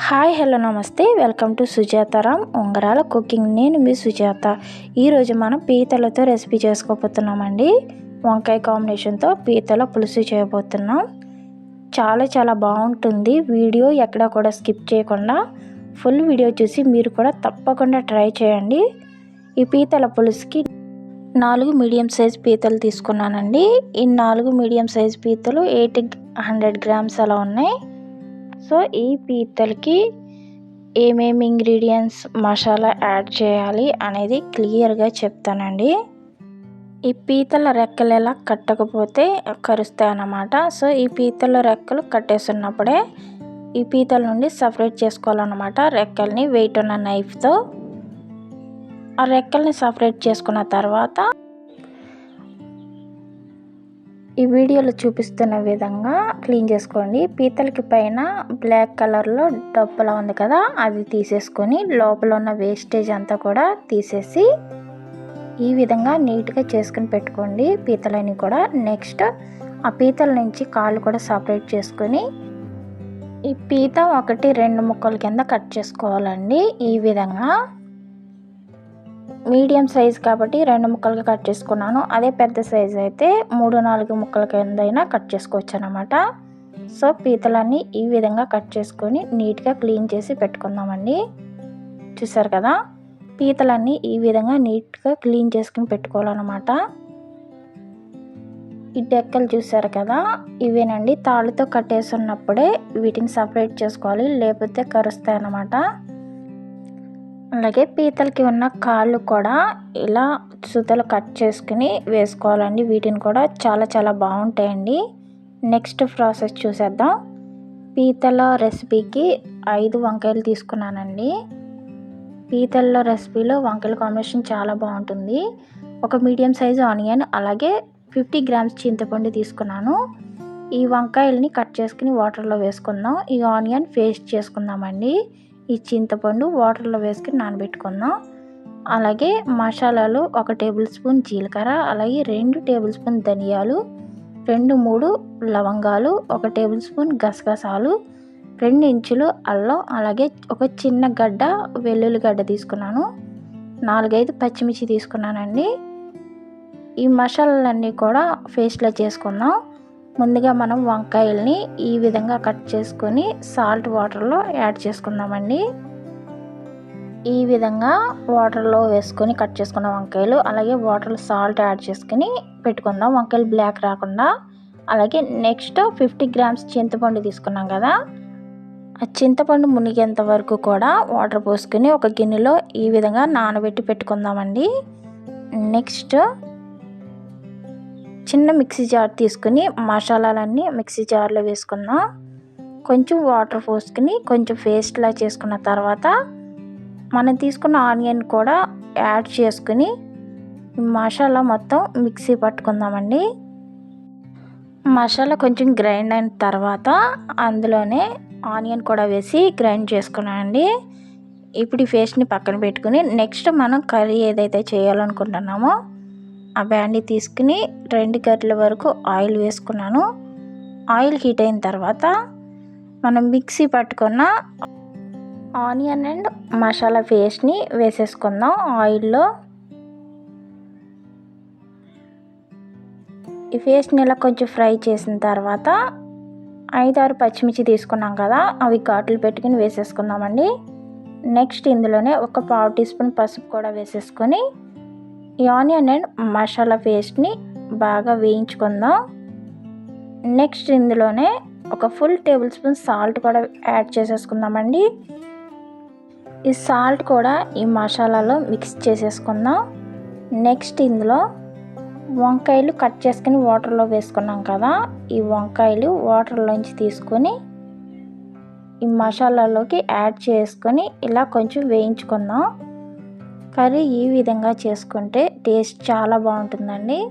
Hi hello namaste. Welcome to Sujataram Ungarala cooking. నేను మీ సుజాత. ఈరోజు మనం పీతలతో రెసిపీ చేసుకోబోతున్నామండి. వంకాయ కాంబినేషన్తో పీతల పులుసు చేయబోతున్నాం. చాలా చాలా బాగుంటుంది. వీడియో ఎక్కడ కూడా స్కిప్ చేయకుండా ఫుల్ వీడియో చూసి మీరు కూడా తప్పకుండా ట్రై చేయండి. ఈ పీతల పులుసుకి నాలుగు మీడియం సైజ్ పీతలు తీసుకున్నానండి. ఈ నాలుగు మీడియం సైజ్ పీతలు ఎయిటీ హండ్రెడ్ గ్రామ్స్ అలా ఉన్నాయి. సో ఈ పీతలకి ఏమేమి ఇంగ్రీడియంట్స్ మసాలా యాడ్ చేయాలి అనేది క్లియర్గా చెప్తానండి. ఈ పీతల రెక్కలు ఎలా కట్టకపోతే కరుస్తాయి అన్నమాట. సో ఈ పీతల రెక్కలు కట్టేస్తున్నప్పుడే ఈ పీతల నుండి సపరేట్ చేసుకోవాలన్నమాట రెక్కల్ని వెయిట్ ఉన్న నైఫ్తో ఆ రెక్కల్ని సపరేట్ చేసుకున్న తర్వాత ఈ వీడియోలో చూపిస్తున్న విధంగా క్లీన్ చేసుకోండి. పీతలకి పైన బ్లాక్ కలర్లో డబ్బులా ఉంది కదా అది తీసేసుకొని లోపల ఉన్న వేస్టేజ్ అంతా కూడా తీసేసి ఈ విధంగా నీట్గా చేసుకుని పెట్టుకోండి. పీతలని కూడా నెక్స్ట్ ఆ పీతల నుంచి కాళ్ళు కూడా సపరేట్ చేసుకొని ఈ పీత ఒకటి రెండు ముక్కల కింద కట్ చేసుకోవాలండి. ఈ విధంగా మీడియం సైజ్ కాబట్టి రెండు ముక్కలుగా కట్ చేసుకున్నాను. అదే పెద్ద సైజ్ అయితే మూడు నాలుగు ముక్కల కిందైనా కట్ చేసుకోవచ్చు అనమాట సో పీతలన్నీ ఈ విధంగా కట్ చేసుకొని నీట్గా క్లీన్ చేసి పెట్టుకుందామండి. చూసారు కదా? పీతలన్నీ ఈ విధంగా నీట్గా క్లీన్ చేసుకుని పెట్టుకోవాలన్నమాట. ఈ డెక్కలు చూసారు కదా? ఇవేనండి. తాళ్ళతో కట్టేసి ఉన్నప్పుడే వీటిని సపరేట్ చేసుకోవాలి లేకపోతే కరుస్తాయి అన్నమాట అలాగే పీతలకి ఉన్న కాళ్ళు కూడా ఇలా సుతలు కట్ చేసుకుని వేసుకోవాలండి. వీటిని కూడా చాలా చాలా బాగుంటాయండి. నెక్స్ట్ ప్రాసెస్ చూసేద్దాం. పీతల రెసిపీకి ఐదు వంకాయలు తీసుకున్నానండి. పీతల రెసిపీలో వంకాయల కాంబినేషన్ చాలా బాగుంటుంది. ఒక మీడియం సైజు ఆనియన్ అలాగే ఫిఫ్టీ గ్రామ్స్ చింతపండు తీసుకున్నాను. ఈ వంకాయల్ని కట్ చేసుకుని వాటర్లో వేసుకుందాం. ఈ ఆనియన్ పేస్ట్ చేసుకుందామండి. ఈ చింతపండు వాటర్లో వేసుకుని నానబెట్టుకుందాం. అలాగే మసాలాలు ఒక టేబుల్ స్పూన్ జీలకర్ర అలాగే రెండు టేబుల్ స్పూన్ ధనియాలు రెండు మూడు లవంగాలు ఒక టేబుల్ స్పూన్ గసగసాలు రెండు ఇంచులు అల్లం అలాగే ఒక చిన్న గడ్డ వెల్లుల్లిగడ్డ తీసుకున్నాను. నాలుగైదు పచ్చిమిర్చి తీసుకున్నానండి. ఈ మసాలాలన్నీ కూడా పేస్ట్లో చేసుకుందాం. ముందుగా మనం వంకాయల్ని ఈ విధంగా కట్ చేసుకొని సాల్ట్ వాటర్లో యాడ్ చేసుకున్నామండి ఈ విధంగా వాటర్లో వేసుకొని కట్ చేసుకున్న వంకాయలు అలాగే వాటర్లో సాల్ట్ యాడ్ చేసుకుని పెట్టుకుందాం. వంకాయలు బ్లాక్ రాకుండా అలాగే నెక్స్ట్ ఫిఫ్టీ గ్రామ్స్ చింతపండు తీసుకున్నాం కదా. ఆ చింతపండు మునిగేంత వరకు కూడా వాటర్ పోసుకొని ఒక గిన్నెలో ఈ విధంగా నానబెట్టి పెట్టుకుందామండి. నెక్స్ట్ చిన్న మిక్సీ జార్ తీసుకుని మసాలాలన్నీ మిక్సీ జార్లో వేసుకుందాం కొంచెం వాటర్ పోసుకుని కొంచెం పేస్ట్లా చేసుకున్న తర్వాత మనం తీసుకున్న ఆనియన్ కూడా యాడ్ చేసుకుని మసాలా మొత్తం మిక్సీ పట్టుకుందామండి. మసాలా కొంచెం గ్రైండ్ అయిన తర్వాత అందులోనే ఆనియన్ కూడా వేసి గ్రైండ్ చేసుకున్నామండి ఇప్పుడు ఈ పేస్ట్ని పక్కన పెట్టుకుని నెక్స్ట్ మనం కర్రీ ఏదైతే చేయాలనుకుంటున్నామో ఆ బ్యాండీ తీసుకుని రెండు గంటల వరకు ఆయిల్ వేసుకున్నాను. ఆయిల్ హీట్ అయిన తర్వాత మనం మిక్సీ పట్టుకున్న ఆనియన్ అండ్ మసాలా పేస్ట్ని వేసేసుకుందాం ఆయిల్లో. ఈ పేస్ట్ని ఇలా కొంచెం ఫ్రై చేసిన తర్వాత ఐదారు పచ్చిమిర్చి తీసుకున్నాం కదా అవి ఘాట్లు పెట్టుకుని వేసేసుకుందామండి. నెక్స్ట్ ఇందులోనే ఒక పావు టీ స్పూన్ పసుపు కూడా వేసేసుకొని ఈ ఆనియన్ అండ్ మసాలా పేస్ట్ని బాగా వేయించుకుందాం. నెక్స్ట్ ఇందులోనే ఒక ఫుల్ టేబుల్ స్పూన్ సాల్ట్ కూడా యాడ్ చేసేసుకుందామండి. ఈ సాల్ట్ కూడా ఈ మసాలాలో మిక్స్ చేసేసుకుందాం. నెక్స్ట్ ఇందులో వంకాయలు కట్ చేసుకుని వాటర్లో వేసుకున్నాం కదా ఈ వంకాయలు వాటర్లోంచి తీసుకొని ఈ మసాలాలోకి యాడ్ చేసుకొని ఇలా కొంచెం వేయించుకుందాం. కర్రీ ఈ విధంగా చేసుకుంటే టేస్ట్ చాలా బాగుంటుందండి.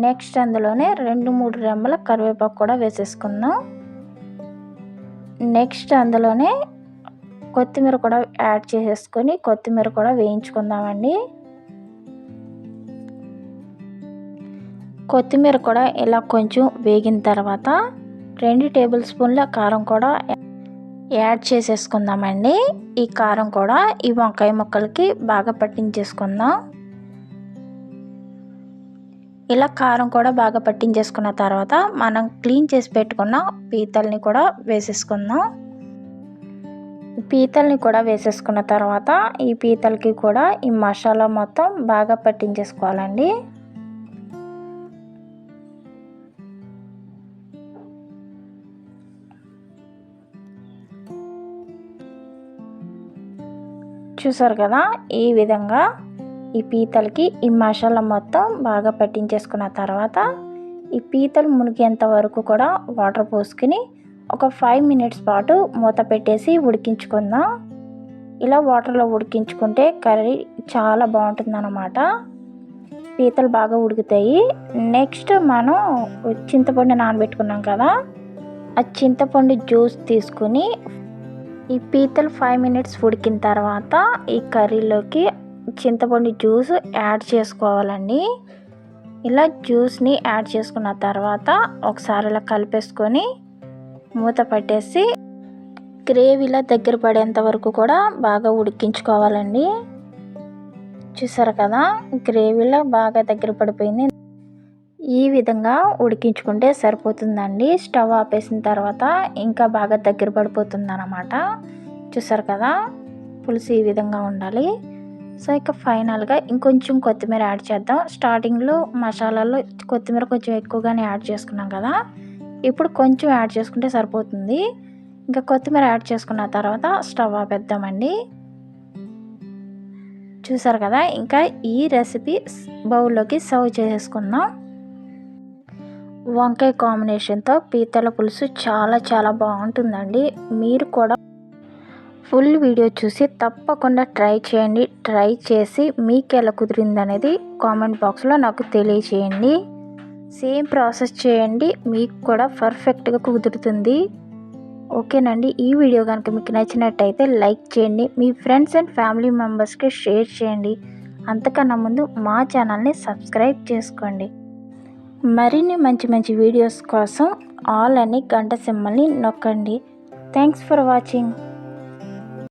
నెక్స్ట్ అందులోనే రెండు మూడు రెమ్మల కరివేపాకు కూడా వేసేసుకుందాం. నెక్స్ట్ అందులోనే కొత్తిమీర కూడా యాడ్ చేసేసుకొని కొత్తిమీర కూడా వేయించుకుందామండి. కొత్తిమీర కూడా ఇలా కొంచెం వేగిన తర్వాత రెండు టేబుల్ స్పూన్ల కారం కూడా యాడ్ చేసేసుకుందామండి. ఈ కారం కూడా ఈ వంకాయ ముక్కలకి బాగా పట్టించేసుకుందాం. ఇలా కారం కూడా బాగా పట్టించేసుకున్న తర్వాత మనం క్లీన్ చేసి పెట్టుకున్న పీతల్ని కూడా వేసేసుకుందాం. పీతల్ని కూడా వేసేసుకున్న తర్వాత ఈ పీతలకి కూడా ఈ మసాలా మొత్తం బాగా పట్టించేసుకోవాలండి. చూసారు కదా ఈ విధంగా ఈ పీతలకి ఈ మసాలా మొత్తం బాగా పట్టించేసుకున్న తర్వాత ఈ పీతలు మునిగేంత వరకు కూడా వాటర్ పోసుకుని ఒక ఫైవ్ మినిట్స్ పాటు మూత పెట్టేసి ఉడికించుకుందాం. ఇలా వాటర్లో ఉడికించుకుంటే కర్రీ చాలా బాగుంటుందన్నమాట. పీతలు బాగా ఉడుకుతాయి. నెక్స్ట్ మనం చింతపండు నానబెట్టుకున్నాం కదా ఆ చింతపండు జ్యూస్ తీసుకుని ఈ పీతలు ఫైవ్ మినిట్స్ ఉడికిన తర్వాత ఈ కర్రీలోకి చింతపండు జ్యూస్ యాడ్ చేసుకోవాలండి. ఇలా జ్యూస్ని యాడ్ చేసుకున్న తర్వాత ఒకసారి ఇలా కలిపేసుకొని మూత పట్టేసి గ్రేవీలా దగ్గర పడేంత వరకు కూడా బాగా ఉడికించుకోవాలండి. చూసారు కదా? గ్రేవీలో బాగా దగ్గర పడిపోయింది. ఈ విధంగా ఉడికించుకుంటే సరిపోతుందండి. స్టవ్ ఆపేసిన తర్వాత ఇంకా బాగా దగ్గర పడిపోతుంది చూసారు కదా? పులుసు ఈ విధంగా ఉండాలి. సో ఇక ఫైనల్గా ఇంకొంచెం కొత్తిమీర యాడ్ చేద్దాం. స్టార్టింగ్లో మసాలాలో కొత్తిమీర కొంచెం ఎక్కువగానే యాడ్ చేసుకున్నాం కదా? ఇప్పుడు కొంచెం యాడ్ చేసుకుంటే సరిపోతుంది. ఇంకా కొత్తిమీర యాడ్ చేసుకున్న తర్వాత స్టవ్ ఆపేద్దామండి. చూసారు కదా? ఇంకా ఈ రెసిపీ బౌల్లోకి సర్వ్ చేసుకుందాం. వంకాయ కాంబినేషన్తో పీతల పులుసు చాలా చాలా బాగుంటుందండి. మీరు కూడా ఫుల్ వీడియో చూసి తప్పకుండా ట్రై చేయండి. ట్రై చేసి మీకు ఎలా కుదిరింది అనేది కామెంట్ బాక్స్లో నాకు తెలియచేయండి. సేమ్ ప్రాసెస్ చేయండి. మీకు కూడా పర్ఫెక్ట్గా కుదురుతుంది. ఓకేనండి. ఈ వీడియో కనుక మీకు నచ్చినట్టయితే లైక్ చేయండి. మీ ఫ్రెండ్స్ అండ్ ఫ్యామిలీ మెంబర్స్కి షేర్ చేయండి. అంతకన్నా ముందు మా ఛానల్ని సబ్స్క్రైబ్ చేసుకోండి. మరిన్ని మంచి మంచి వీడియోస్ కోసం ఆల్ అని గంట సింబల్ని నొక్కండి. Thanks for watching